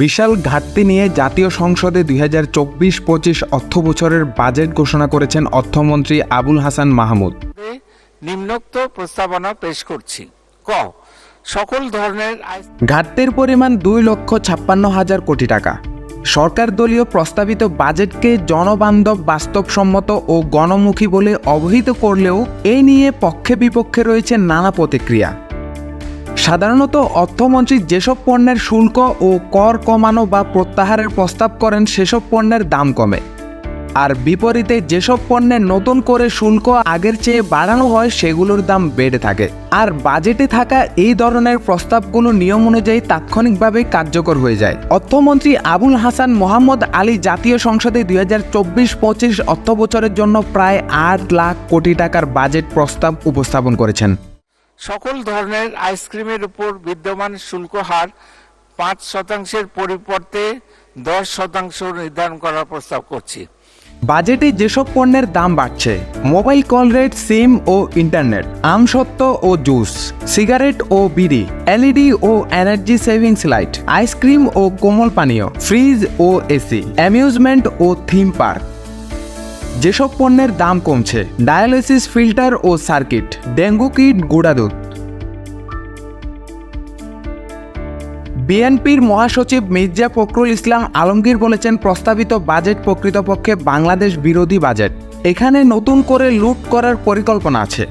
বিশাল ঘাটতি নিয়ে জাতীয় সংসদে দুই হাজার চব্বিশ পঁচিশ অর্থ বছরের বাজেট ঘোষণা করেছেন অর্থমন্ত্রী আবুল হাসান মাহমুদ। নিম্নোক্ত প্রস্তাবনা পেশ করছি। ক সকল ধরনের ঘাটতির পরিমাণ দুই লক্ষ ছাপ্পান্ন হাজার কোটি টাকা। সরকার দলীয় প্রস্তাবিত বাজেটকে জনবান্ধব বাস্তবসম্মত ও গণমুখী বলে অবহিত করলেও এ নিয়ে পক্ষে বিপক্ষে রয়েছে নানা প্রতিক্রিয়া। সাধারণত অর্থমন্ত্রী যেসব পণ্যের শুল্ক ও কর কমানো বা প্রত্যাহারের প্রস্তাব করেন, সেসব পণ্যের দাম কমে। আর বিপরীতে যেসব পণ্যের নতুন করে শুল্ক আগের চেয়ে বাড়ানো হয়, সেগুলোর দাম বেড়ে থাকে। আর বাজেটে থাকা এই ধরনের প্রস্তাবগুলো নিয়ম অনুযায়ী তাৎক্ষণিকভাবে কার্যকর হয়ে যায়। অর্থমন্ত্রী আবুল হাসান মোহাম্মদ আলী জাতীয় সংসদে দুই হাজার চব্বিশ পঁচিশ অর্থ বছরের জন্য প্রায় আট লাখ কোটি টাকার বাজেট প্রস্তাব উপস্থাপন করেছেন। সকল ধরনের আইসক্রিমের উপর বিদ্যমান শুল্ক হার পাঁচ শতাংশের পরিবর্তে দশ শতাংশ নির্ধারণ করার প্রস্তাব করছি। বাজেটে যেসব পণ্যের দাম বাড়ছে, মোবাইল কল রেট সিম ও ইন্টারনেট, আমসত্ত্ব ও জুস, সিগারেট ও বিড়ি, এলইডি ও energy savings light, ice cream ও কোমল পানীয়, ফ্রিজ ও এসি, অ্যামিউজমেন্ট ও থিম পার্ক। যেসব পণ্যের দাম কমছে, ডায়ালিসিস ফিল্টার ও সার্কিট, ডেঙ্গু কিট গুঁড়াদুধ বিএনপির মহাসচিব মির্জা ফখরুল ইসলাম আলমগীর বলেছেন, প্রস্তাবিত বাজেট প্রকৃতপক্ষে বাংলাদেশ বিরোধী বাজেট। এখানে নতুন করে লুট করার পরিকল্পনা আছে।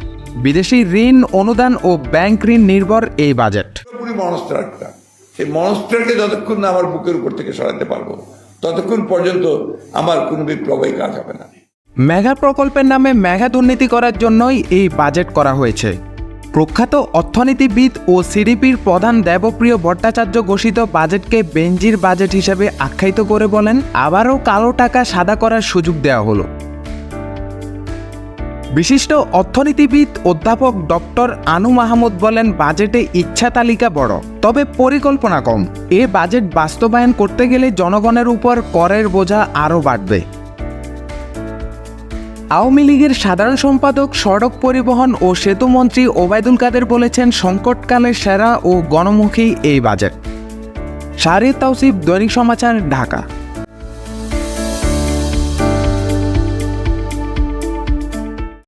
বিদেশি ঋণ, অনুদান ও ব্যাংক ঋণ নির্ভর এই বাজেট। সেই মনস্টারকে যতক্ষণ না আমার বুকের উপর থেকে সরাতে পারব, ততক্ষণ পর্যন্ত আমার কোনো বিপ্লবই কাজ হবে না। মেগা প্রকল্পের নামে মেঘা দুর্নীতি করার জন্যই এই বাজেট করা হয়েছে। প্রখ্যাত অর্থনীতিবিদ ও সিডিপির প্রধান দেবপ্রিয় ভট্টাচার্য ঘোষিত বাজেটকে বেঞ্জির বাজেট হিসেবে আখ্যায়িত করে বলেন, আবারও কালো টাকা সাদা করার সুযোগ দেওয়া হলো। বিশিষ্ট অর্থনীতিবিদ অধ্যাপক ডক্টর আনু মাহমুদ বলেন, বাজেটে ইচ্ছা তালিকা বড়, তবে পরিকল্পনা কম। এ বাজেট বাস্তবায়ন করতে গেলে জনগণের উপর করের বোঝা আরও বাড়বে। আওয়ামী লীগের সাধারণ সম্পাদক, সড়ক পরিবহন ও সেতু মন্ত্রী ওবায়দুল কাদের বলেছেন, সংকটকালে সেরা ও গণমুখী এই বাজেট। শাহরির তাওসিফ, দৈনিক সমাচার, ঢাকা।